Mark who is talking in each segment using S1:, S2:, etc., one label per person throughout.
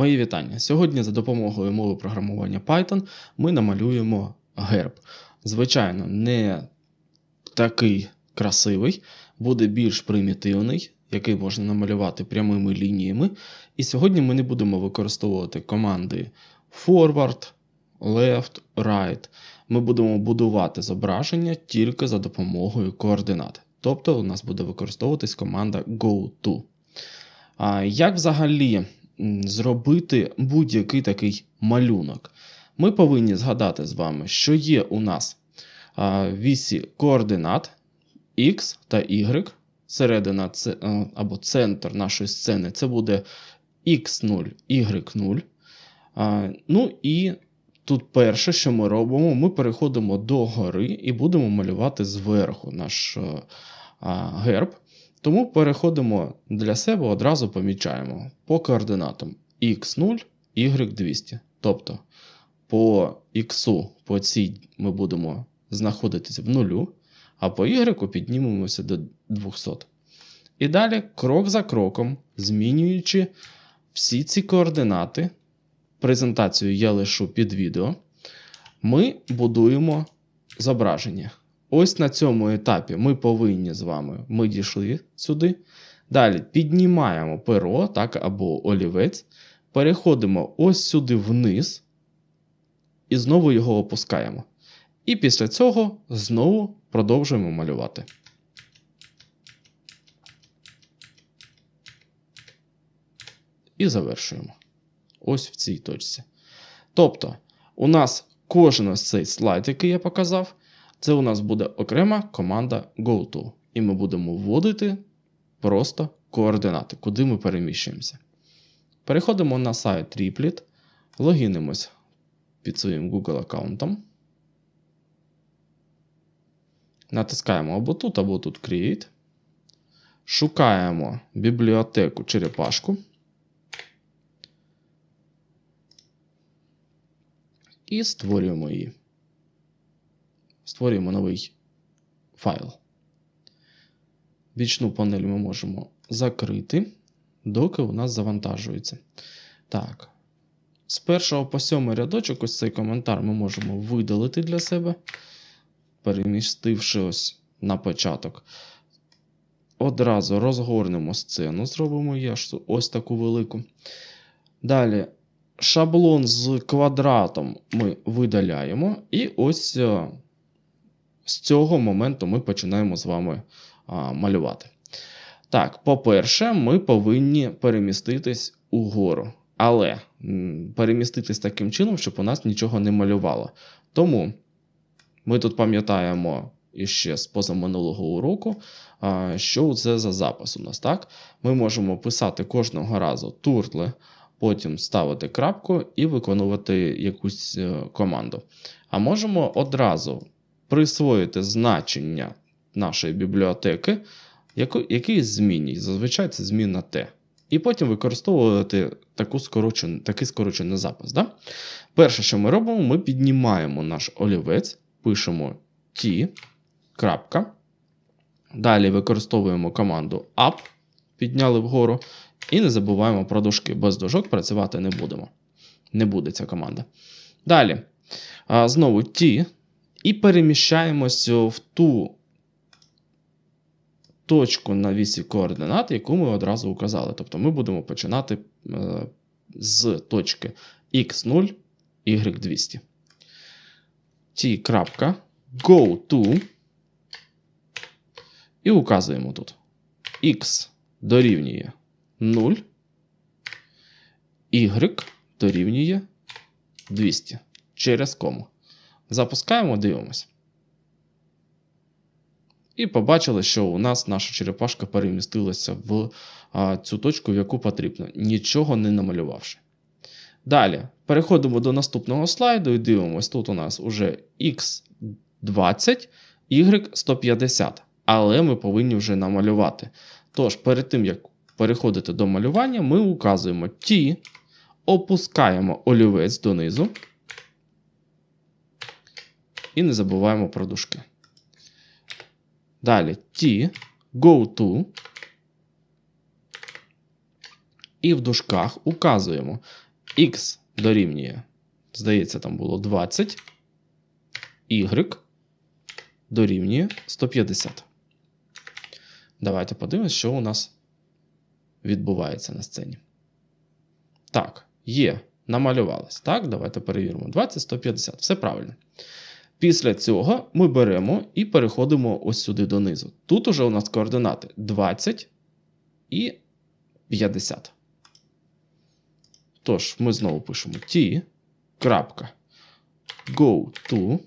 S1: Мої вітання. Сьогодні за допомогою мови програмування Python ми намалюємо герб. Звичайно, не такий красивий, буде більш примітивний, який можна намалювати прямими лініями. І сьогодні ми не будемо використовувати команди forward, left, right. Ми будемо будувати зображення тільки за допомогою координат. Тобто у нас буде використовуватись команда GoTo. Як взагалі зробити будь-який такий малюнок? Ми повинні згадати з вами, що є у нас вісі координат X та Y. Середина а, або центр нашої сцени це буде X0, Y0. А, Ну і тут перше, що ми робимо, ми переходимо до гори і будемо малювати зверху наш е, герб. Тому переходимо для себе одразу помічаємо по координатам x0, y200. Тобто по x по цій ми будемо знаходитися в нулю, а по y піднімемося до 200. І далі, крок за кроком, змінюючи всі ці координати, презентацію я лишу під відео, ми будуємо зображення. Ось на цьому етапі ми повинні з вами, ми дійшли сюди. Далі піднімаємо перо, так, або олівець, переходимо ось сюди вниз і знову його опускаємо. І після цього знову продовжуємо малювати. І завершуємо. Ось в цій точці. Тобто, у нас кожен ось цей слайд, який я показав, це у нас буде окрема команда GoTo. І ми будемо вводити просто координати, куди ми переміщуємося. Переходимо на сайт Triplet, логінимось під своїм Google аккаунтом. Натискаємо або тут, або тут Create. Шукаємо бібліотеку черепашку. І створюємо її. Створюємо новий файл. Бічну панель ми можемо закрити, доки у нас завантажується. Так. З першого по сьомий рядочок, ось цей коментар ми можемо видалити для себе, перемістивши ось на початок. Одразу розгорнемо сцену, зробимо аж ось таку велику. Далі шаблон з квадратом ми видаляємо. І ось е, з цього моменту ми починаємо з вами а, малювати. Так, по-перше, ми повинні переміститись угору. Але переміститись таким чином, щоб у нас нічого не малювало. Тому ми тут пам'ятаємо іще з позаминулого уроку, що це за запис у нас. так? Ми можемо писати кожного разу туртле, потім ставити крапку і виконувати якусь е, команду. А можемо одразу присвоїти значення нашої бібліотеки, який змінній. Зазвичай це зміна Т. І потім використовувати таку скорочен, такий скорочений запис. Да? Перше, що ми робимо, ми піднімаємо наш олівець, пишемо T, крапка. Далі використовуємо команду up, підняли вгору. І не забуваємо про дужки. Без дужок працювати не будемо. Не буде ця команда. Далі. Знову T. І переміщаємося в ту точку на вісі координат, яку ми одразу указали. Тобто ми будемо починати е, з точки x0, y200. T. крапка, Go to. І указуємо тут. X дорівнює 0. Y дорівнює 200 через кому. Запускаємо, дивимося. І побачили, що у нас наша черепашка перемістилася в а, цю точку, в яку потрібно, нічого не намалювавши. Далі переходимо до наступного слайду і дивимося, тут у нас уже X20, Y150. Але ми повинні вже намалювати. Тож, перед тим, як переходити до малювання, ми указуємо T, опускаємо олівець донизу. І не забуваємо про дужки. Далі T, go to. І в дужках указуємо X дорівнює, здається, там було 20, Y дорівнює 150. Давайте подивимось, що у нас відбувається на сцені. Так, є, намалювалось. Так, давайте перевіримо. 20, 150. Все правильно. Після цього ми беремо і переходимо ось сюди донизу. Тут уже у нас координати 20 і 50. Тож, ми знову пишемо t. go to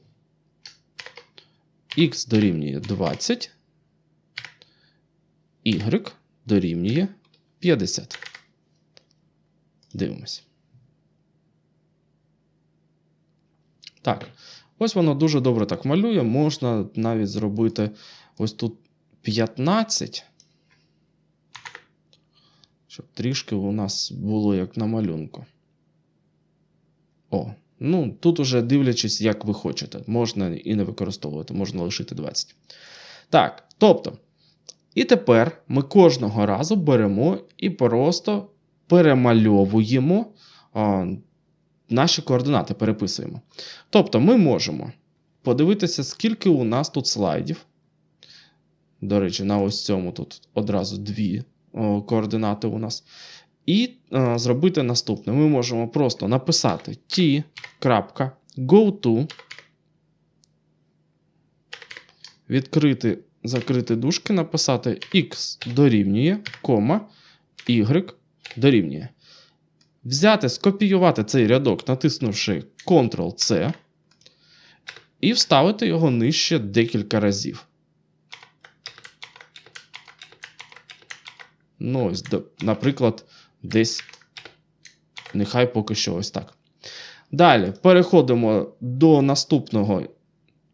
S1: x дорівнює 20, y дорівнює 50. Дивимось. Так, ось воно дуже добре так малює. Можна навіть зробити ось тут 15. Щоб трішки у нас було як на малюнку. О, ну тут уже дивлячись, як ви хочете. Можна і не використовувати, можна лишити 20. Так, тобто. І тепер ми кожного разу беремо і просто перемальовуємо наші координати, переписуємо. Тобто, ми можемо подивитися, скільки у нас тут слайдів. До речі, на ось цьому тут одразу дві координати у нас. І а, зробити наступне. Ми можемо просто написати t.goto, відкрити, закрити дужки, написати x дорівнює, кома, y дорівнює. Взяти, скопіювати цей рядок, натиснувши Ctrl-C, і вставити його нижче декілька разів. Ну, ось, наприклад, десь нехай поки що ось так. Далі переходимо до наступного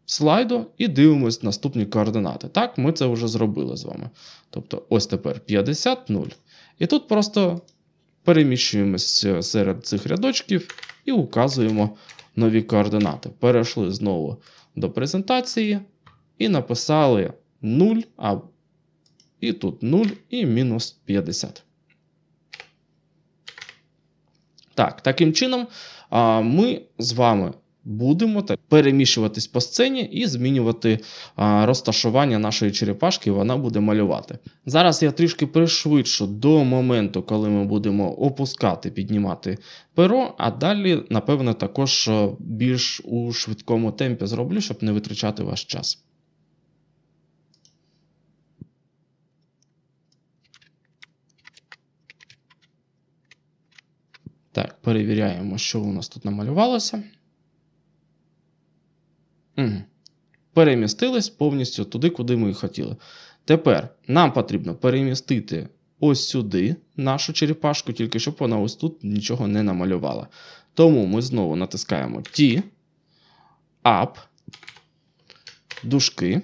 S1: слайду і дивимось наступні координати. Так, ми це вже зробили з вами. Тобто, ось тепер 50, 0. І тут просто переміщуємося серед цих рядочків і указуємо нові координати. Перейшли знову до презентації і написали 0, а і тут 0 і мінус 50. Так, таким чином, ми з вами будемо так, переміщуватись по сцені і змінювати розташування нашої черепашки, вона буде малювати. Зараз я трішки пришвидшу до моменту, коли ми будемо опускати, піднімати перо, а далі, напевно, також більш у швидкому темпі зроблю, щоб не витрачати ваш час. Так, перевіряємо, що у нас тут намалювалося. Угу. Перемістились повністю туди, куди ми хотіли. Тепер нам потрібно перемістити ось сюди нашу черепашку, тільки щоб вона ось тут нічого не намалювала. Тому ми знову натискаємо T, Up, дужки.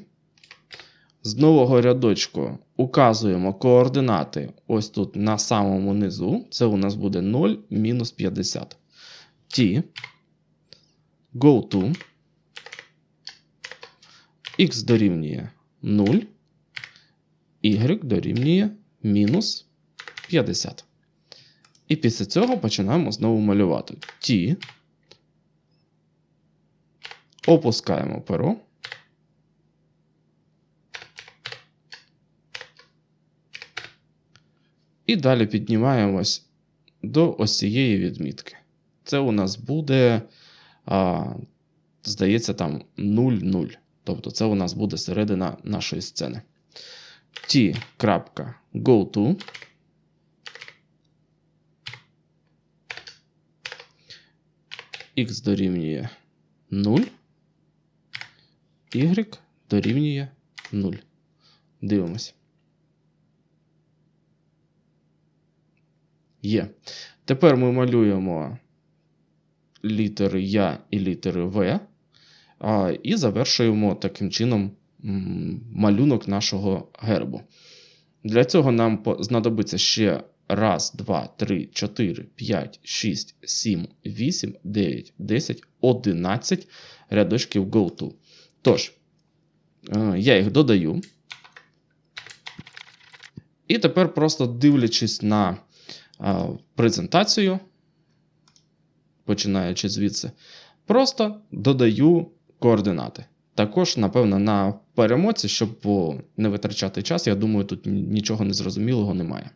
S1: З нового рядочку указуємо координати ось тут на самому низу. Це у нас буде 0 мінус 50. T, go to x дорівнює 0, y дорівнює мінус 50. І після цього починаємо знову малювати T. Опускаємо перо. І далі піднімаємось до ось цієї відмітки. Це у нас буде, а, здається, там 0,0. Тобто це у нас буде середина нашої сцени. T.goTo. X дорівнює 0. Y дорівнює 0. Дивимось. Є. Тепер ми малюємо літери Я і літери В. І завершуємо таким чином малюнок нашого гербу. Для цього нам знадобиться ще 1, 2, 3, 4, 5, 6, 7, 8, 9, 10, 11 рядочків GoTo. Тож, е, я їх додаю. І тепер просто дивлячись на презентацію, починаючи звідси, просто додаю координати. Також, напевно, на перемоці, щоб не витрачати час, я думаю, тут нічого незрозумілого немає.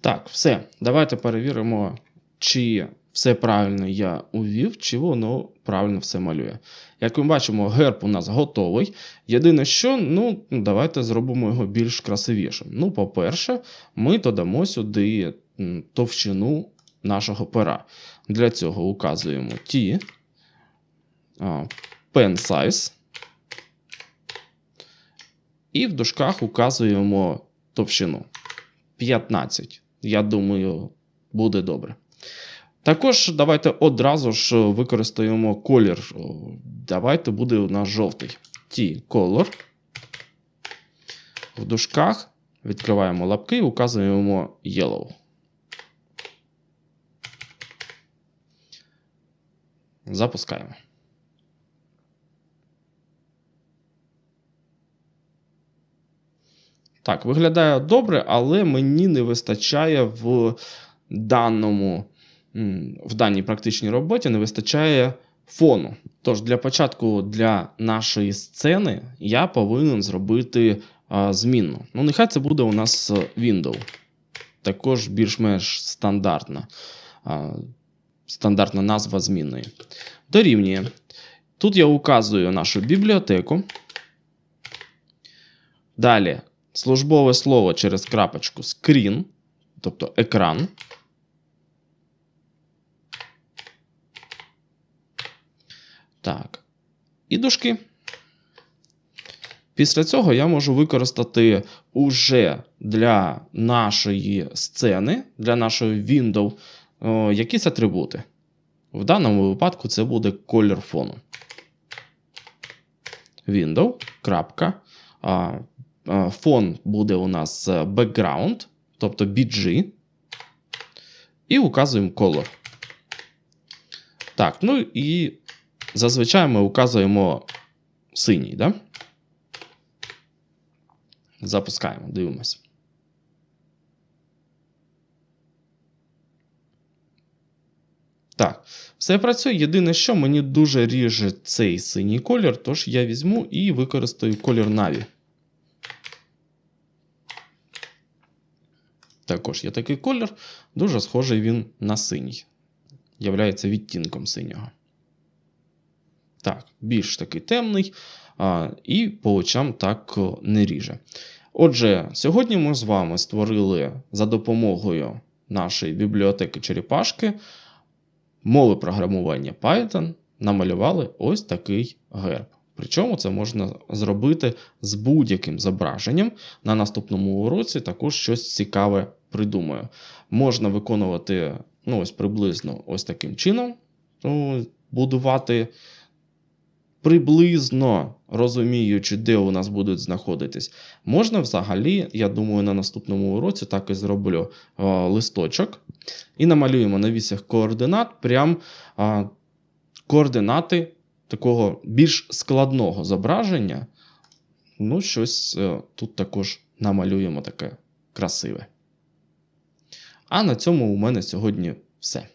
S1: Так, все. Давайте перевіримо, чи все правильно я увів, чи воно правильно все малює. Як ми бачимо, герб у нас готовий. Єдине, що, ну, давайте зробимо його більш красивішим. Ну, по-перше, ми додамо сюди товщину нашого пера. Для цього указуємо T, pen size. І в дужках указуємо товщину 15. Я думаю, буде добре. Також давайте одразу ж використаємо колір. Давайте буде у нас жовтий. T-color. В дужках відкриваємо лапки і указуємо yellow. Запускаємо. Так, виглядає добре, але мені не вистачає в даному, в даній практичній роботі не вистачає фону. Тож для початку для нашої сцени я повинен зробити а, змінну. Ну, нехай це буде у нас window. Також більш-менш стандартна, стандартна назва змінної. Дорівнює. Тут я указую нашу бібліотеку. Далі службове слово через крапочку screen, тобто екран. Так. І дужки. Після цього я можу використати уже для нашої сцени, для нашої window, о, якісь атрибути. В даному випадку це буде колір фону. Window. крапка, Фон буде у нас е, background, тобто BG. І указуємо color. Так, ну і зазвичай ми указуємо синій, да? Запускаємо, дивимося. Так, все працює. Єдине, що мені дуже ріже цей синій колір, тож я візьму і використаю колір Navі. Також є такий колір, дуже схожий він на синій. Являється відтінком синього. Так, більш такий темний, а, і по очам так не ріже. Отже, сьогодні ми з вами створили за допомогою нашої бібліотеки черепашки мови програмування Python, намалювали ось такий герб. Причому це можна зробити з будь-яким зображенням. На наступному уроці також щось цікаве придумаю. Можна виконувати ну, ось приблизно ось таким чином, ну, будувати приблизно розуміючи, де у нас будуть знаходитись. Можна взагалі, я думаю, на наступному уроці так і зроблю е, листочок і намалюємо на вісях координат прям е, координати такого більш складного зображення. Ну, щось е, тут також намалюємо таке красиве. А на цьому у мене сьогодні все.